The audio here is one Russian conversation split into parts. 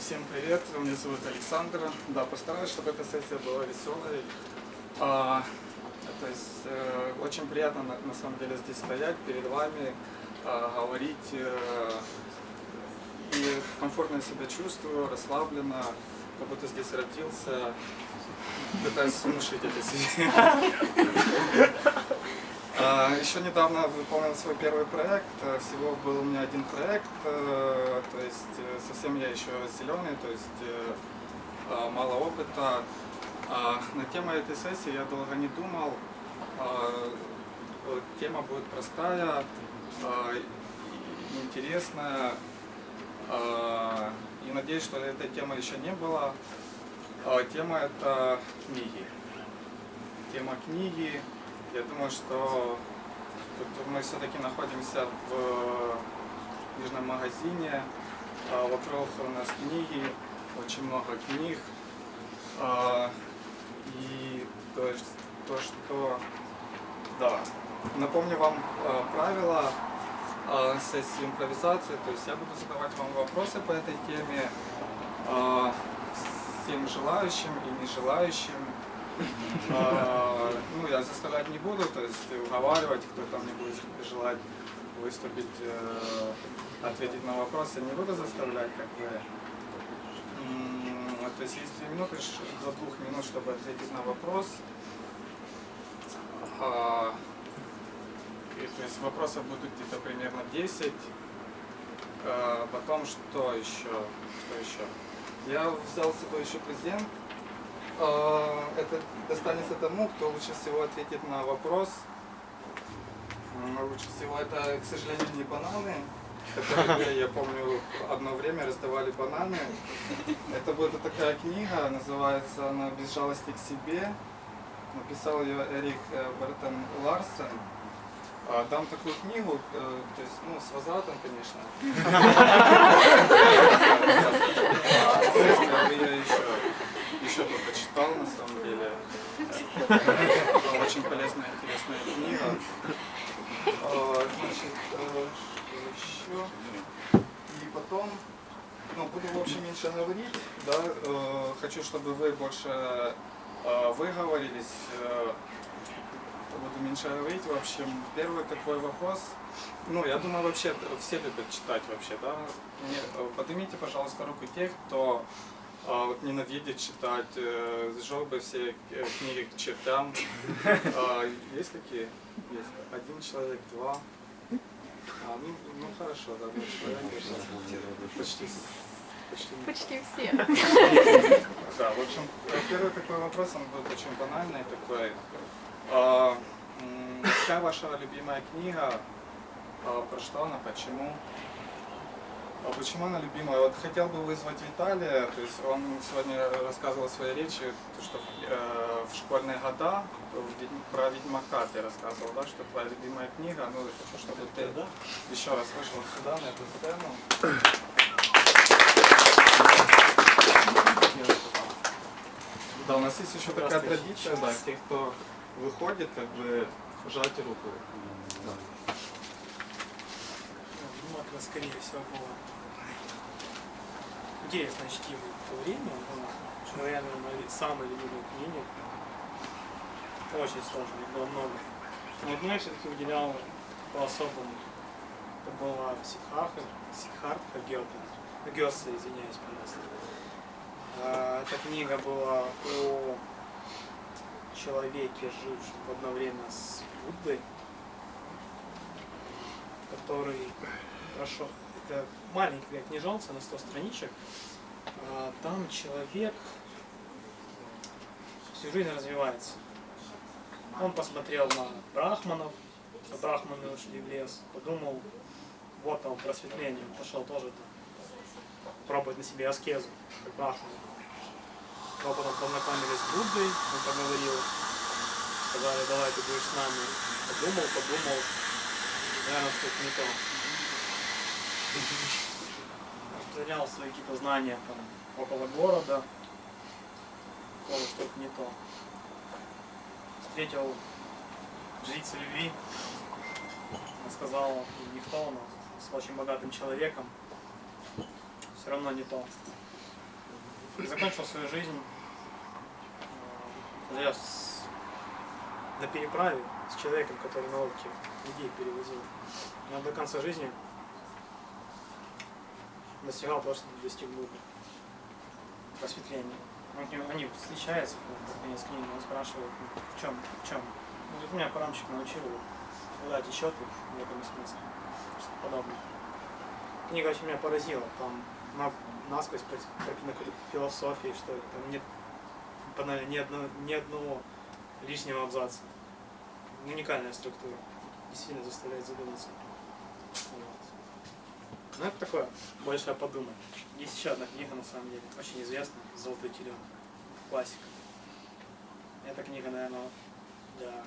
Всем привет, меня зовут Александр. Да, постараюсь, чтобы эта сессия была веселой. А, то есть э, очень приятно на, на самом деле здесь стоять перед вами, а, говорить. э, и комфортно себя чувствую, расслабленно, как будто здесь родился. Пытаюсь внушить это себе. А, Еще недавно выполнил свой первый проект. Э, Всего был у меня один проект. э, То есть э, совсем я еще зеленый, то есть а, мало опыта. А, На тему этой сессии я долго не думал. Тема будет простая, интересная. И надеюсь, что этой темы еще не было. Тема это книги. Тема книги. Я думаю, что тут мы все-таки находимся в книжном магазине. А, Вокруг у нас книги, очень много книг. А, И то есть то, что... Да. Напомню вам а, правила сессии импровизации. То есть я буду задавать вам вопросы по этой теме всем желающим и нежелающим. А, Ну, я заставлять не буду, то есть уговаривать, кто там не будет желать выступить, э, ответить на вопросы, не буду заставлять, как бы. То есть есть три минуты, до двух минут, чтобы ответить на вопрос. А, и, то есть вопросов будут где-то примерно 10. А, Потом что еще? Что еще? Я взял с собой еще презент. А, Это достанется тому, кто лучше всего ответит на вопрос. Лучше всего это, к сожалению, не бананы, которые, я помню, одно время раздавали бананы. Это вот такая книга, называется она «Без жалости к себе». Написал ее Эрик э, Бертон Ларсен. А, Дам такую книгу, э, то есть, ну, с возвратом, конечно. Я ее еще, еще бы почитал, на самом деле. Очень полезная, интересная книга. Значит, э, еще? И потом, ну, буду, в общем, меньше говорить, да, э, хочу, чтобы вы больше э, выговорились, буду меньше говорить. В общем, первый такой вопрос. Ну, я думаю, вообще все любят читать вообще, да? Не, э, поднимите, пожалуйста, руку тех, кто э, вот ненавидит читать, сжег бы все книги к чертям. А, есть такие? Есть. Один человек, два. А, ну, ну хорошо, да, два человека. Почти, почти Почти все. да, в общем, первый такой вопрос, он будет очень банальный такой. А, Какая ваша любимая книга? А, Про что она? Почему? А почему она любимая? Вот хотел бы вызвать Виталия, то есть он сегодня рассказывал в своей речи, то, что э, в школьные года про Ведьмака ты рассказывал, да, что твоя любимая книга, ну, я хочу, чтобы ты еще раз вышел сюда, на эту сцену. Да, у нас есть еще такая традиция, да, те, кто выходит, как бы жать руку. Да. Макро, скорее всего, было интересное чтиво в то время. но, наверное, мои самые любимые книги. Очень сложно, их было много. Но одну я все-таки выделял по-особому. Это была Сидхартха, Сидхартха Гёте. Гёсе, извиняюсь, пожалуйста. А, Эта книга была о человеке, жившем в одно время с Буддой, который прошел. Это маленькая книжонца на 100 страничек. А, Там человек всю жизнь развивается. Он посмотрел на брахманов, что брахманы ушли в лес, подумал, вот там просветление, пошел тоже там пробовать на себе аскезу, как брахманы. Но потом познакомились с Буддой, он поговорил, сказали, давай ты будешь с нами. Подумал, подумал, наверное, что-то не то. Распространял свои какие-то знания там около города, понял, что это не то. Встретил жрицу любви, она сказала, ты никто, но с очень богатым человеком, все равно не то. закончил свою жизнь, э, я с- на переправе с человеком, который на лодке людей перевозил. Он до конца жизни достигал того, что достиг Бога. Просветления. Он к нему- они встречаются ну, под конец книги, он спрашивает, ну, в чем, в чем. Он говорит, меня Куранчик научил, вода течет, и в этом и смысл. Что подобное. Книга очень меня поразила. Там на, насквозь про- пропитана какой-то философией, что ли. Там нет банально ни, одно, ни одного лишнего абзаца. Уникальная структура. Действительно заставляет задуматься. Ну, это такое, больше подумать. Есть еще одна книга, на самом деле, очень известная, «Золотой теленок». Классика. Эта книга, наверное, для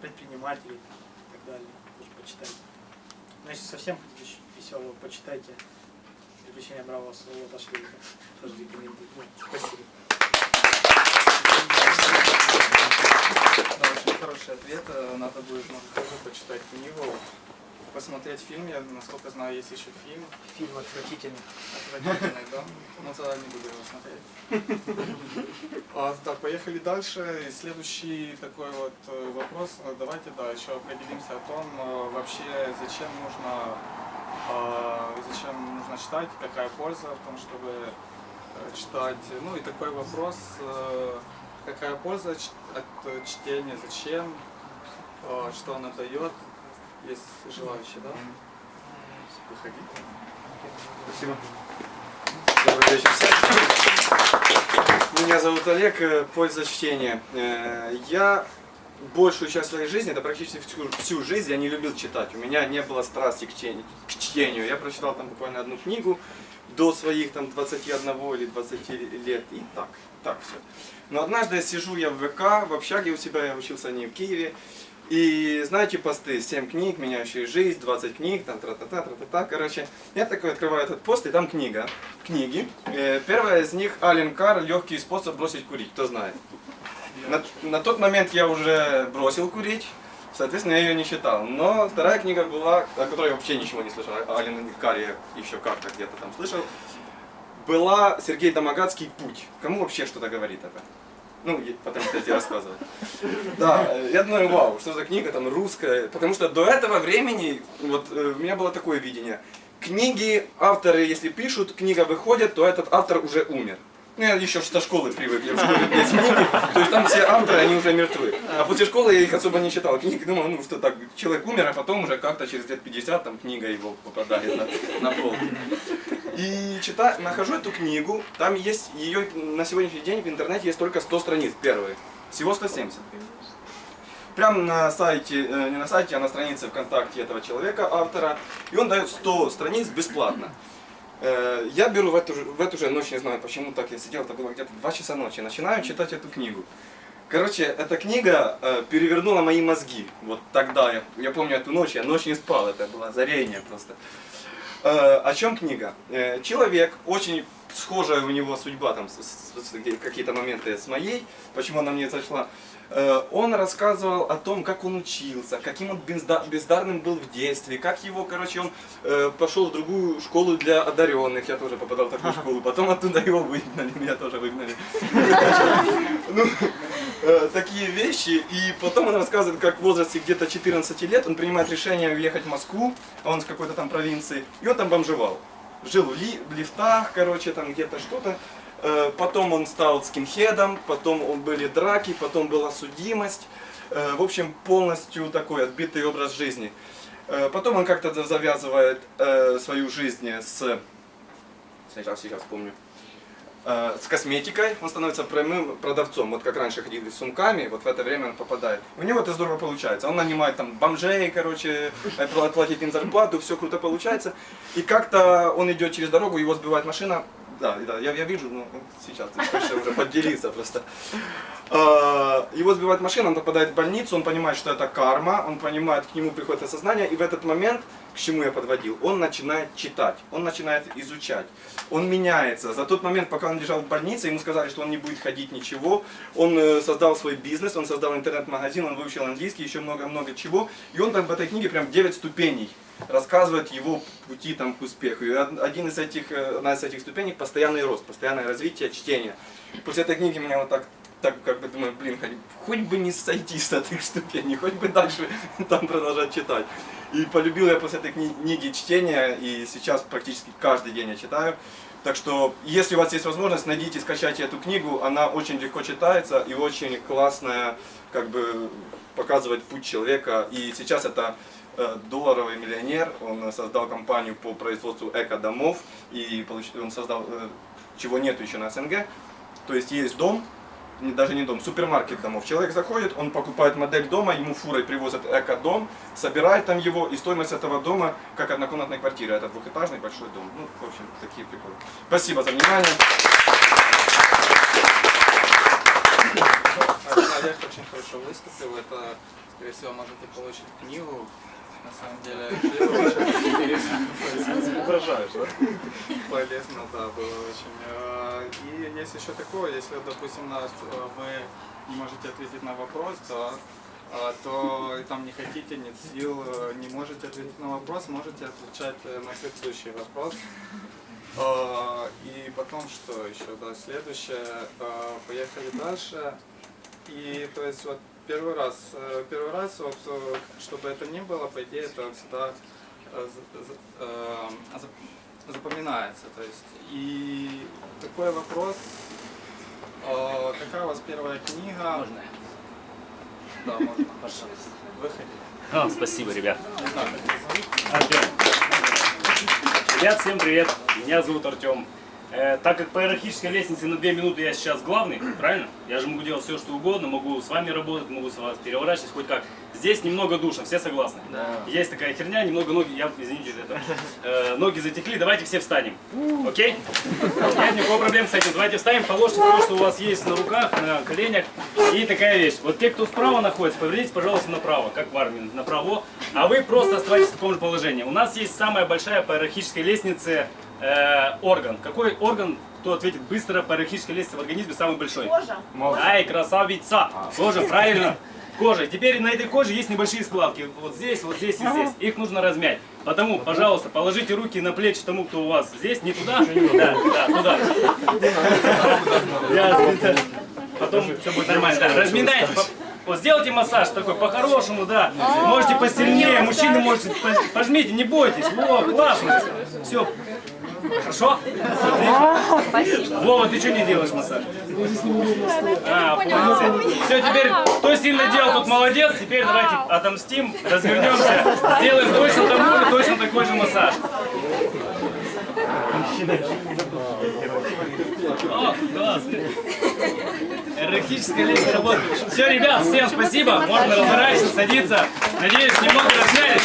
предпринимателей и так далее. Тоже почитать. Но если совсем хотите веселого, почитайте «Приключения бравого Солода Шлейка». Тоже рекомендую. Ну, Спасибо. Да, очень хороший ответ. Надо будет ну, тоже почитать книгу, посмотреть фильм. Я, насколько знаю, есть еще фильм. Фильм отвратительный. Отвратительный, да? Ну, тогда не буду его смотреть. А, так, поехали дальше. И следующий такой вот э, вопрос. Э, Давайте, да, еще определимся о том, э, вообще, зачем нужно, э, зачем нужно читать, какая польза в том, чтобы э, читать. Ну и такой вопрос, какая польза от чтения, зачем, что она дает. Есть желающие, да? Выходить. Спасибо. Добрый вечер всем. Меня зовут Олег, э, польза чтения. Э, Я большую часть своей жизни, это практически всю, всю жизнь, я не любил читать. У меня не было страсти к чтению. К чтению. Я прочитал там буквально одну книгу до своих там 21 или 20 лет. И так, так все. Но однажды сижу я в ВК, в общаге у себя, я учился не в Киеве. И знаете посты, 7 книг, меняющие жизнь, 20 книг, там тра-та-та, тра-та-та, короче. Я такой открываю этот пост, и там книга, книги. Э, Первая из них Ален Кар «Легкий способ бросить курить», кто знает. На, на тот момент я уже бросил курить, соответственно, я ее не читал. Но вторая книга была, о которой я вообще ничего не слышал, Ален Каре еще как-то где-то там слышал, была Сергей Домогацкий «Путь». Кому вообще что-то говорит это? Ну, потому что я рассказывал. Да, я думаю, вау, что за книга там русская. Потому что до этого времени, вот э, у меня было такое видение. Книги, авторы, если пишут, книга выходит, то этот автор уже умер. Ну, я еще со школы привык, я в школе есть книги, то есть там все авторы, они уже мертвы. А после школы я их особо не читал. Книги думал, ну что так, человек умер, а потом уже как-то через лет 50 там книга его попадает на, на полку. И читаю, нахожу эту книгу, там есть ее на сегодняшний день в интернете есть только 100 страниц первые. Всего 170. Прямо на сайте, э, не на сайте, а на странице ВКонтакте этого человека, автора. И он дает 100 страниц бесплатно. Э, Я беру в эту, же- в эту же ночь, не знаю почему так я сидел, это было где-то 2 часа ночи, начинаю читать эту книгу. Короче, эта книга э, перевернула мои мозги. Вот тогда, я, я помню эту ночь, я ночь не спал, это было озарение просто. Э, о чем книга? Э, человек, очень схожая у него судьба, там, какие-то моменты с моей, почему она мне зашла. Э, он рассказывал о том, как он учился, каким он безда- бездарным был в детстве, как его, короче, он э, пошел в другую школу для одаренных, я тоже попадал в такую школу, потом оттуда его выгнали, меня тоже выгнали. Ну, э, такие вещи. И потом он рассказывает, как в возрасте где-то 14 лет он принимает решение уехать в Москву, а он с какой-то там провинции, и он там бомжевал. Жил в, в лифтах, короче, там где-то что-то. Э, Потом он стал скинхедом, потом были драки, потом была судимость. Э, В общем, полностью такой отбитый образ жизни. Э, Потом он как-то за- завязывает свою жизнь с... Сейчас, сейчас вспомню э, с косметикой, он становится прямым продавцом. Вот как раньше ходили с сумками, вот в это время он попадает. У него это здорово получается. Он нанимает там бомжей, короче, пла- платит им зарплату, все круто получается. И как-то он идет через дорогу, его сбивает машина. Да, да, я, я вижу, но сейчас ты хочешь уже поделиться просто. Э, Его сбивает машина, он попадает в больницу, он понимает, что это карма, он понимает, к нему приходит осознание, и в этот момент, к чему я подводил, он начинает читать, он начинает изучать, он меняется. За тот момент, пока он лежал в больнице, ему сказали, что он не будет ходить ничего, он э, создал свой бизнес, он создал интернет-магазин, он выучил английский, еще много-много чего, и он там в этой книге прям 9 ступеней рассказывает его пути там, к успеху. И од- один из этих, э, одна из этих ступенек – постоянный рост, постоянное развитие, чтение. После этой книги меня вот так, так как бы думаю, блин, хоть, бы не сойти с этих ступеней, хоть бы дальше там продолжать читать. И полюбил я после этой кни- книги чтение, и сейчас практически каждый день я читаю. Так что, если у вас есть возможность, найдите, скачайте эту книгу. Она очень легко читается и очень классная, как бы показывает путь человека. И сейчас это долларовый миллионер. Он создал компанию по производству эко-домов и он создал, э, чего нету еще на СНГ. То есть есть дом, даже не дом, супермаркет домов. Человек заходит, он покупает модель дома, ему фурой привозят эко-дом, собирает там его, и стоимость этого дома, как однокомнатной квартиры, это двухэтажный большой дом. Ну, в общем, такие приколы. Спасибо за внимание. Олег очень хорошо выступил. Это, скорее всего, можете получить книгу. На самом деле, очень интересно. Угрожаешь, да? Полезно, да, было очень. Э, И есть еще такое, если, допустим, э, вы не можете ответить на вопрос, а, то и там не хотите, нет сил, э, не можете ответить на вопрос, можете отвечать э, на предыдущий вопрос. А, И потом что еще, да, следующее, а, поехали дальше. И то есть вот первый раз, э, первый раз вот, э, чтобы это ни было, по идее, это всегда э, за- за- за- запоминается. То есть и такой вопрос, какая у вас первая книга? Можно? Да, можно. Пожалуйста. Выходи. А, спасибо, ребят. Ребят, всем привет. Меня зовут Артем. Э, так как по иерархической лестнице на две минуты я сейчас главный, правильно? Я же могу делать все, что угодно, могу с вами работать, могу с вас переворачивать, хоть как. Здесь немного душно, все согласны? Есть такая херня, немного ноги, я, извините, это, э, ноги затекли, давайте все встанем. Окей? Нет никакого проблем с этим. Давайте встанем, положите то, что у вас есть на руках, на коленях. И такая вещь. Вот те, кто справа находится, повернитесь, пожалуйста, направо, как в армии, направо. А вы просто оставайтесь в таком же положении. У нас есть самая большая по иерархической лестнице э, орган. Какой орган, кто ответит быстро по иерархической лестнице в организме самый большой? Кожа. Ай, красавица! Кожа, правильно. Кожа. Теперь на этой коже есть небольшие складки. Вот здесь, вот здесь и здесь. Их нужно размять. Потому, пожалуйста, положите руки на плечи тому, кто у вас здесь. Не туда? Да, да, туда. Я- Потом все будет нормально. Да, разминайте. Вот сделайте массаж такой по-хорошему, да. Можете посильнее, мужчины можете по- пожмите, не бойтесь. Во, классно. Все. Хорошо? Вова, ты что не делаешь массаж? А. Все, теперь, кто сильно делал, тот молодец. Теперь давайте отомстим, развернемся, сделаем точно такой же, точно такой же массаж. О, класс. Иерархическая лестница работает. Все, ребят, всем спасибо. Можно разворачиваться, садиться. Надеюсь, немного размялись.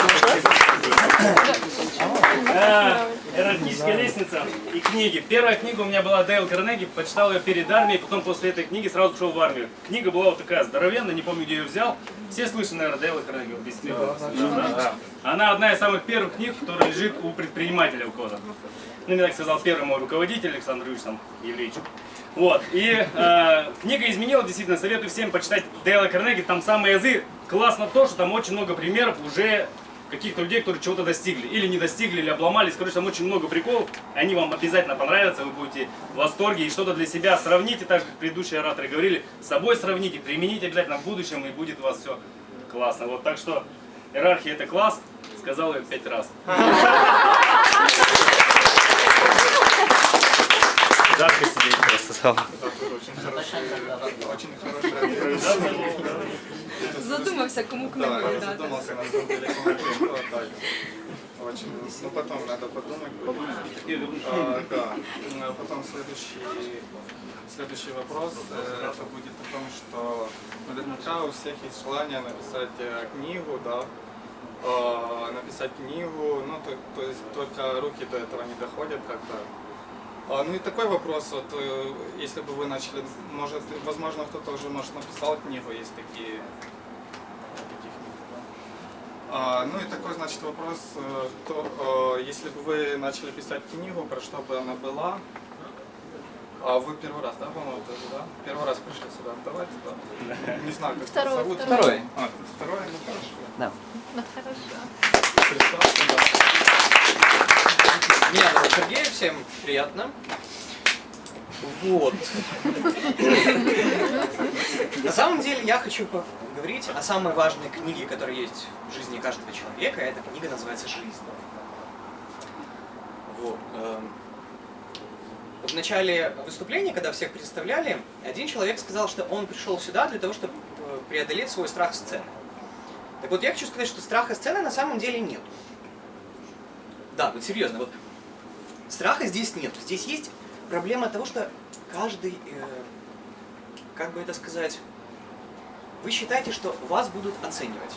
Иерархическая лестница и книги. Первая книга у меня была Дейл Карнеги, почитал ее перед армией, потом после этой книги сразу пошел в армию. Книга была вот такая здоровенная, не помню, где ее взял. Все слышали, наверное, Дейла Карнеги, вот без смеха. Да, да. Она одна из самых первых книг, которая лежит у предпринимателя у кого-то. Ну, мне так сказал первый мой руководитель Александр Юрьевич там, Еврейчик. Вот, и э, книга изменила, действительно, советую всем почитать Дейла Карнеги, там самые язы. Классно то, что там очень много примеров уже каких-то людей, которые чего-то достигли. Или не достигли, или обломались. Короче, там очень много приколов. Они вам обязательно понравятся, вы будете в восторге. И что-то для себя сравните, так же, как предыдущие ораторы говорили, с собой сравните, примените обязательно в будущем, и будет у вас все классно. Вот так что иерархия это класс, сказал я пять раз. Жарко сидеть просто стало. Очень хорошая импровизация. Задумався, кому книгу я дати. задумался на самом деле, кому отдать. Очень, ну потом надо подумать. А, да, потом следующий, следующий вопрос, это будет о том, что наверняка у всех есть желание написать книгу, да, А, написать книгу, ну то, то есть только руки до этого не доходят как-то. А, ну и такой вопрос, вот, э, если бы вы начали, может, возможно, кто-то уже, может, написал книгу, есть такие да. А, ну и такой, значит, вопрос, э, то, э, если бы вы начали писать книгу, про что бы она была, а вы первый раз, да, по-моему, да? Первый раз пришли сюда, давайте, да? Не знаю, как Второй, вас зовут. второй. А, второй, ну хорошо. Ну, хорошо. Представься, да. Меня зовут Сергей, всем приятно. Вот. На самом деле я хочу поговорить о самой важной книге, которая есть в жизни каждого человека. Эта книга называется «Жизнь». Вот. эм. В начале выступления, когда всех представляли, один человек сказал, что он пришел сюда для того, чтобы э, преодолеть свой страх сцены. Так вот, я хочу сказать, что страха сцены на самом деле нет. Да, вот серьезно, вот страха здесь нет. Здесь есть проблема того, что каждый, э, как бы это сказать, вы считаете, что вас будут оценивать.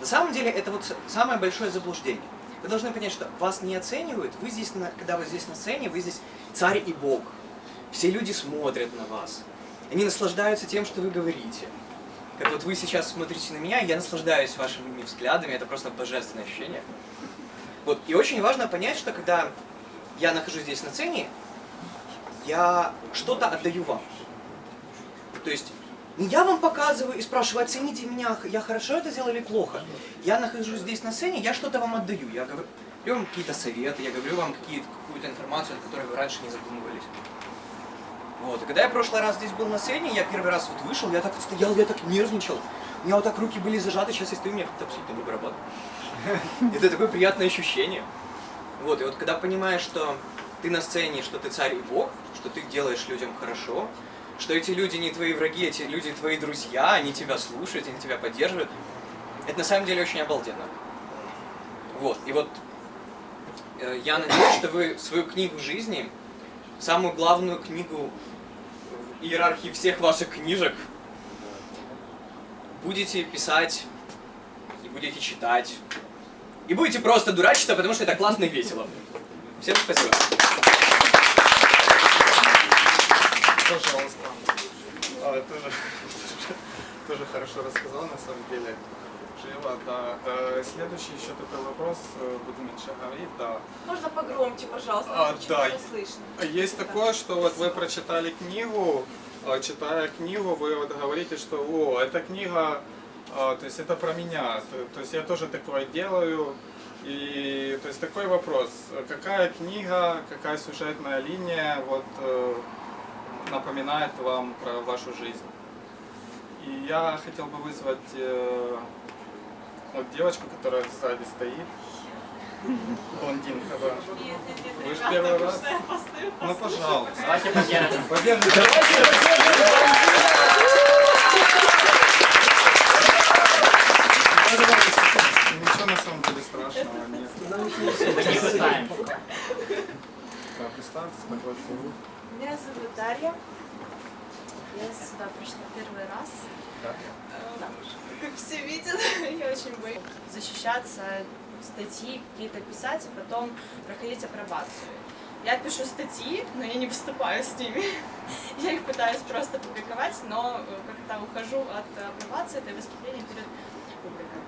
На самом деле это вот самое большое заблуждение. Вы должны понять, что вас не оценивают, вы здесь, на- когда вы здесь на сцене, вы здесь царь и бог. Все люди смотрят на вас. Они наслаждаются тем, что вы говорите. Как вот вы сейчас смотрите на меня, я наслаждаюсь вашими взглядами, это просто божественное ощущение. Вот, и очень важно понять, что когда я нахожусь здесь на сцене, я что-то отдаю вам. То есть я вам показываю и спрашиваю, оцените меня, я хорошо это сделал или плохо. Я нахожусь здесь на сцене, я что-то вам отдаю. Я говорю вам какие-то советы, я говорю вам какую-то информацию, о которой вы раньше не задумывались. Вот. И когда я в прошлый раз здесь был на сцене, я первый раз вот вышел, я так стоял, я так нервничал. У меня вот так руки были зажаты, сейчас я стою, у меня как-то абсолютно не. Это такое приятное ощущение. Вот, и вот когда понимаешь, что ты на сцене, что ты царь и бог, что ты делаешь людям хорошо, что эти люди не твои враги, эти люди твои друзья, они тебя слушают, они тебя поддерживают, это на самом деле очень обалденно. Вот, и вот э, я надеюсь, что вы свою книгу жизни, самую главную книгу в иерархии всех ваших книжек, будете писать и будете читать. И будете просто дурачиться, потому что это классно и весело. Всем спасибо. Пожалуйста. А, тоже, тоже хорошо рассказал, на самом деле. Живо, да. Э, Следующий еще такой вопрос, э, буду меньше говорить, да. Можно погромче, пожалуйста, А, да. слышно. Есть такое, что вот вы прочитали книгу, а, читая книгу, вы вот говорите, что о, эта книга, а, то есть это про меня, то, то есть я тоже такое делаю. И то есть такой вопрос, какая книга, какая сюжетная линия вот э, напоминает вам про вашу жизнь? И я хотел бы вызвать э, вот девочку, которая сзади стоит, блондинка, да. Вы же первый раз? Ну, пожалуйста. Давайте поддержим. Поддержите. Ничего на самом деле страшного нет. Не пытаем. Да, Представьтесь, как вас зовут. Меня зовут Дарья. Я сюда пришла первый раз. Да. Да. Как все видят, я очень боюсь защищаться, статьи какие-то писать, и потом проходить апробацию. Я пишу статьи, но я не выступаю с ними. Я их пытаюсь просто публиковать, но э, когда ухожу от апробации, это выступление перед публикой.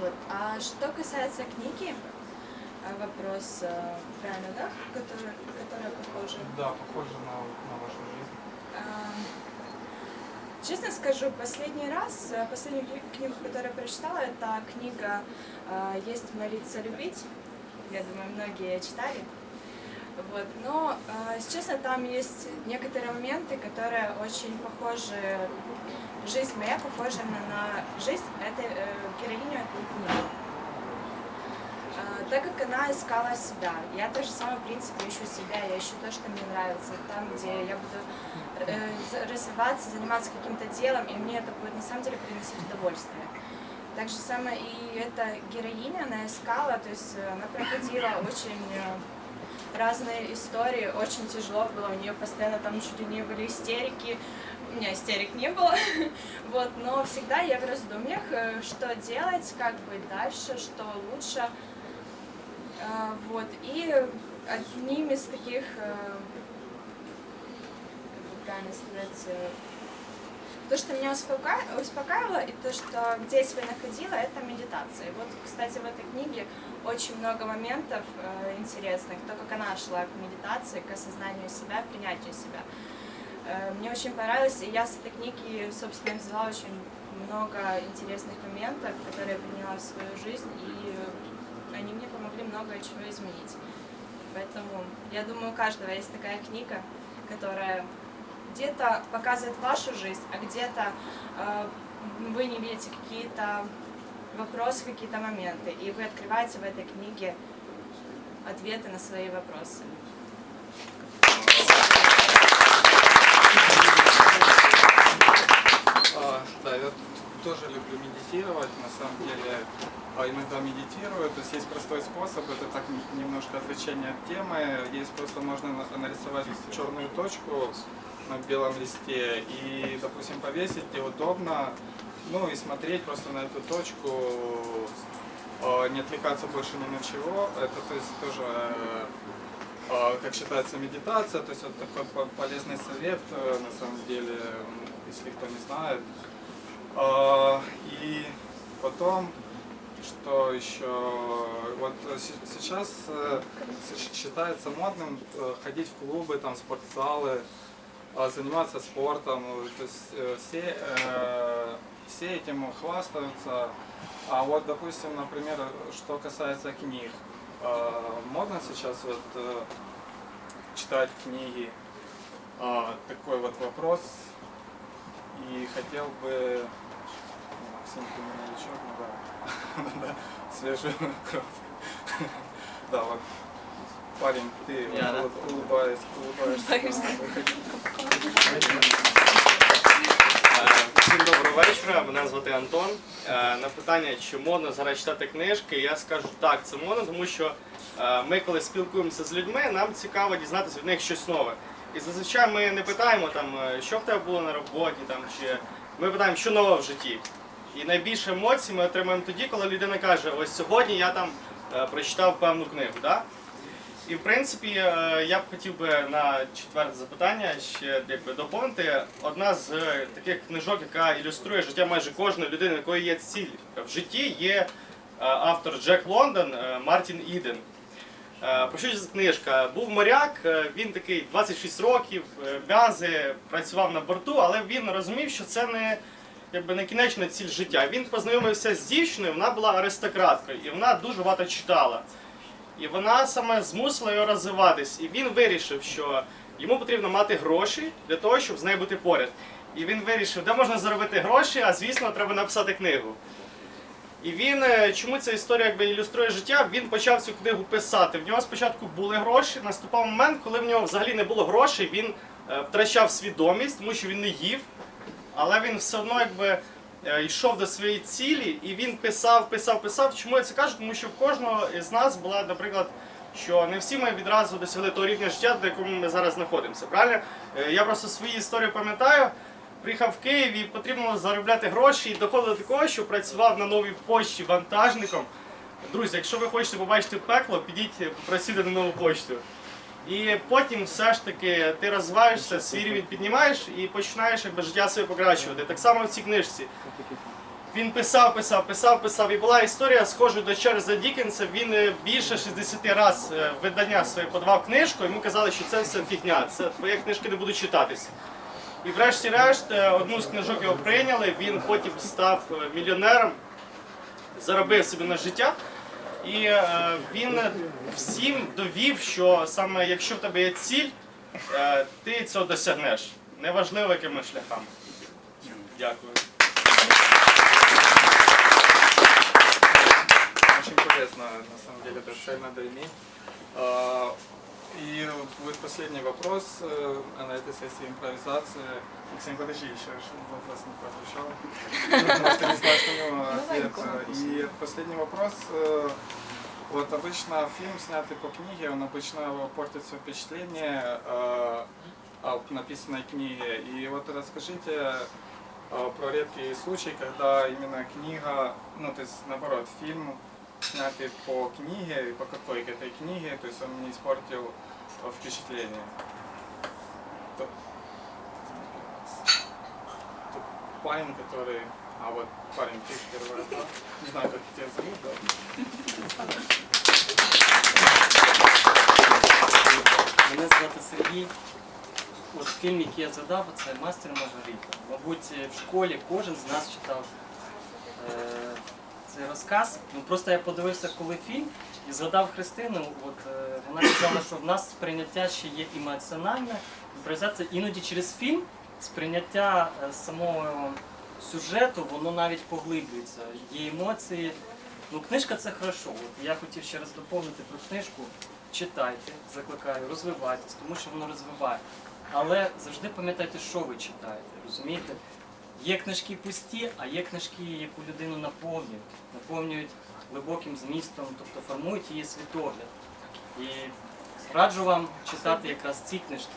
Вот. А что касается книги, э, вопрос э, правильно, да? Которая, которая похожа. Да, похоже на, на вашу жизнь. Эм, Честно скажу, последний раз, э, последнюю кни- книгу, которую я прочитала, это книга «Есть молиться, любить». Я думаю, многие читали. Вот. Но, если честно, там есть некоторые моменты, которые очень похожи, жизнь моя похожа на, жизнь этой э, героини этой книги. Э, так как она искала себя. Я так же самое, в принципе, ищу себя, я ищу то, что мне нравится, там, где я буду э, развиваться, заниматься каким-то делом, и мне это будет на самом деле приносить удовольствие. Так же самое и эта героиня, она искала, то есть э, она проходила очень разные истории, очень тяжело было, у нее постоянно там чуть ли не были истерики, у меня истерик не было, вот, но всегда я в раздумьях, э, что делать, как быть дальше, что лучше, А, вот, и одним из таких, э, как правильно сказать, э, то, что меня успока- успокаивало, и то, что где я себя находила, это медитация. И вот, кстати, в этой книге очень много моментов э, интересных, то, как она шла к медитации, к осознанию себя, принятию себя. Э, мне очень понравилось, и я с этой книги, собственно, взяла очень много интересных моментов, которые я приняла в свою жизнь, и они мне помогли много чего изменить. Поэтому я думаю, у каждого есть такая книга, которая где-то показывает вашу жизнь, а где-то э, вы не видите какие-то вопросы, какие-то моменты, и вы открываете в этой книге ответы на свои вопросы. А, да, я тоже люблю медитировать. На самом деле, а, иногда медитирую. То есть есть простой способ, это так немножко отвлечение от темы. Есть просто можно на- нарисовать черную точку на белом листе и, допустим, повесить, где удобно. Ну и смотреть просто на эту точку, а, не отвлекаться больше ни на чего. Это то есть тоже э, а, как считается медитация, то есть вот такой по- полезный совет, э, на самом деле, если кто не знает. И потом, что еще, вот э, се- сейчас э, считается модным э, ходить в клубы, там, спортзалы, заниматься спортом, э, то есть э, все, э, все этим хвастаются. А вот, допустим, например, что касается книг, а, модно сейчас вот читать книги. А, такой вот вопрос. И хотел бы... Максим, новичок, ну. Да, свежую кровь. Да, вот. Парень, ты Я, да? улыб- улыбаясь, улыбаешься. Улыбаешься. Е, Всім доброго вечора. Мене звати Антон. Е, На питання, чи модно зараз читати книжки, я скажу так, це модно, тому що е, ми, коли спілкуємося з людьми, нам цікаво дізнатися від них щось нове. І зазвичай ми не питаємо, там, е, що в тебе було на роботі, там, чи ми питаємо, що нове в житті. І найбільше емоцій ми отримуємо тоді, коли людина каже, ось сьогодні я там е, прочитав певну книгу. Да? І в принципі, е, я б хотів би на четверте запитання ще якби, доповнити. Одна з е, таких книжок, яка ілюструє життя майже кожної людини, якої є ціль в житті, є е, автор Джек Лондон Мартін Іден. Про що ця книжка? Був моряк, він такий 26 років, м'язи, працював на борту, але він розумів, що це не, якби, не кінечна ціль життя. Він познайомився з дівчиною, вона була аристократкою, і вона дуже багато читала. І вона саме змусила його розвиватись. І він вирішив, що йому потрібно мати гроші для того, щоб з нею бути поряд. І він вирішив, де можна заробити гроші, а звісно, треба написати книгу. І він, е, чому ця історія якби ілюструє життя, він почав цю книгу писати. В нього спочатку були гроші, наступав момент, коли в нього взагалі не було грошей, він е, втрачав свідомість, тому що він не їв, але він все одно якби йшов до своєї цілі, і він писав, писав, писав. Чому я це кажу? Тому що в кожного з нас була, наприклад, що не всі ми відразу досягли того рівня життя, до якому ми зараз знаходимося. Правильно? Е, Я просто свою історію пам'ятаю. Приїхав в Київ і потрібно заробляти гроші і доходило до такого, що працював на новій почті вантажником. Друзі, якщо ви хочете побачити пекло, підіть попрацюйте на нову почту. І потім все ж таки ти розвиваєшся, свій рівень піднімаєш і починаєш якби, життя своє покращувати. Так само в цій книжці. Він писав, писав, писав, писав. І була історія схожа до Чарльза Дікенса. Він е, більше 60 разів е, видання своє подавав книжку, йому казали, що це все фігня, це твоя книжка не буде читатися. І врешті-решт е, одну з книжок його прийняли, він потім став мільйонером, заробив собі на життя. І е, він всім довів, що саме якщо в тебе є ціль, е, ти цього досягнеш. Неважливо якими шляхами. Дякую. Очень полезно, на самом деле, эту цель надо. А, И будет последний вопрос э, на этой сессии импровизации. Максим, подожди, еще вопрос не прозвучал. Потому что не знаю, что у него ответ. И последний вопрос. э, Вот обычно фильм, снятый по книге, он обычно портит все впечатление э, о написанной книге. И вот расскажите про редкий случай, когда именно книга, ну то есть наоборот, фильм снятый по книге, и по какой к этой книге, то есть он не испортил э, впечатление. Тот, тот парень, который... А вот парень, ты первый раз, да? Не знаю, как тебя зовут, да? Мене звати Сергій. от фільм, який я згадав, це Мастер і Маргарита. Мабуть, е, в школі кожен з нас читав е, цей розказ. Ну просто я подивився, коли фільм, і згадав Христину. От е, вона казала, що в нас сприйняття ще є емоціональне. Імпровізація іноді через фільм сприйняття е, самого сюжету, воно навіть поглиблюється. Є емоції. Ну, книжка це хорошо. От я хотів ще раз доповнити про книжку. Читайте, закликаю, розвивайтесь, тому що воно розвиває. Але завжди пам'ятайте, що ви читаєте. Розумієте? Є книжки пусті, а є книжки, яку людину наповнюють, наповнюють глибоким змістом, тобто формують її світогляд. І раджу вам читати якраз ці книжки,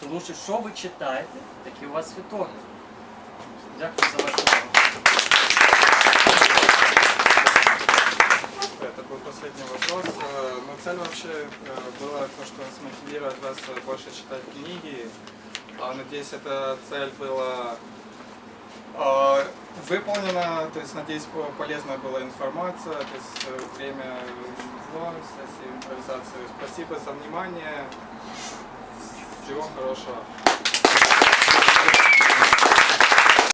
тому що що ви читаєте, такий у вас світогляд. Дякую за вашу увагу. Это был последний вопрос. Э, Но цель вообще э, была то, что смотивировать вас э, больше читать книги. А, Надеюсь, эта цель была э, выполнена. То есть, надеюсь, по- полезная была информация. То есть, э, время изменило сессии импровизации. Спасибо за внимание. Всего хорошего.